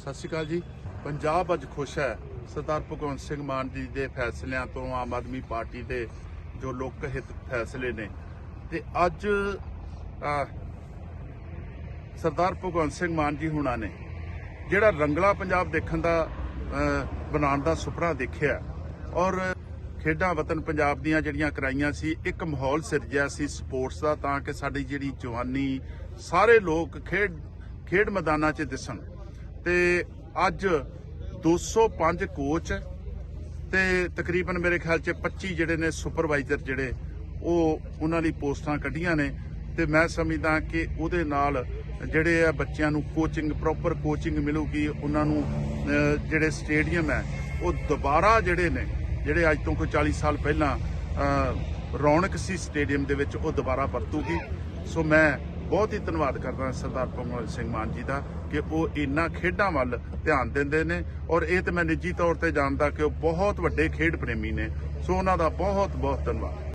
ਸਤਿ ਸ਼੍ਰੀ ਅਕਾਲ ਜੀ। ਪੰਜਾਬ ਅੱਜ ਖੁਸ਼ ਹੈ। ਸਰਦਾਰ ਭਗਵੰਤ ਸਿੰਘ ਮਾਨ ਜੀ ਦੇ ਫੈਸਲਿਆਂ ਤੋਂ ਆਮ ਆਦਮੀ ਪਾਰਟੀ ਦੇ ਜੋ ਲੋਕ ਹਿੱਤ ਫੈਸਲੇ ਨੇ। ਤੇ ਅੱਜ ਸਰਦਾਰ ਭਗਵੰਤ ਸਿੰਘ ਮਾਨ ਜੀ ਹੁਣਾਂ ਨੇ ਜਿਹੜਾ ਰੰਗਲਾ ਪੰਜਾਬ ਦੇਖਣ ਦਾ ਬਣਾਉਣ ਦਾ ਸੁਪਨਾ ਦੇਖਿਆ। ਔਰ ਖੇਡਾਂ ਵਤਨ ਪੰਜਾਬ ਦੀਆਂ ਜਿਹੜੀਆਂ ਕਰਾਈਆਂ ਸੀ, ਇੱਕ ਮਾਹੌਲ ਸਿਰਜਿਆ ਸੀ ਸਪੋਰਟਸ ਦਾ ਤਾਂ ਕਿ ਸਾਡੀ ਜਿਹੜੀ ਜਵਾਨੀ, ਸਾਰੇ ਲੋਕ ਖੇਡ ਖੇਡ ਮੈਦਾਨਾਂ 'ਚ ਦਿਸਣ। ਤੇ ਅੱਜ 205 ਕੋਚ ਤੇ ਤਕਰੀਬਨ ਮੇਰੇ ਖਿਆਲ 'ਚ 25 ਜਿਹੜੇ ਨੇ ਸੁਪਰਵਾਈਜ਼ਰ ਜਿਹੜੇ, ਉਹ ਉਹਨਾਂ ਲਈ ਪੋਸਟਾਂ ਕੱਢੀਆਂ ਨੇ ਤੇ ਮੈਂ ਸਮਝਦਾ ਕਿ ਉਹਦੇ ਨਾਲ ਜਿਹੜੇ ਆ ਬੱਚਿਆਂ ਨੂੰ ਕੋਚਿੰਗ ਪ੍ਰੋਪਰ ਕੋਚਿੰਗ ਮਿਲੂਗੀ, ਉਹਨਾਂ ਨੂੰ ਜਿਹੜੇ ਸਟੇਡੀਅਮ ਹੈ, ਉਹ ਦੁਬਾਰਾ ਜਿਹੜੇ ਨੇ, ਜਿਹੜੇ ਅੱਜ ਤੋਂ ਕੋਈ 40 ਸਾਲ ਪਹਿਲਾਂ ਰੌਣਕ ਸੀ ਸਟੇਡੀਅਮ ਦੇ ਵਿੱਚ, ਉਹ ਦੁਬਾਰਾ ਵਰਤੂਗੀ। ਸੋ ਮੈਂ ਬਹੁਤ ਹੀ ਧੰਨਵਾਦ ਕਰਦਾ ਸਰਦਾਰ ਭਗਵੰਤ ਸਿੰਘ ਮਾਨ ਜੀ ਦਾ ਕਿ ਉਹ ਇੰਨਾ ਖੇਡਾਂ ਵੱਲ ਧਿਆਨ ਦਿੰਦੇ ਨੇ ਔਰ ਇਹ ਤੇ ਮੈਂ ਨਿੱਜੀ ਤੌਰ ਤੇ ਜਾਣਦਾ ਕਿ ਉਹ ਬਹੁਤ ਵੱਡੇ ਖੇਡ ਪ੍ਰੇਮੀ ਨੇ, ਸੋ ਉਹਨਾਂ ਦਾ ਬਹੁਤ ਬਹੁਤ ਧੰਨਵਾਦ।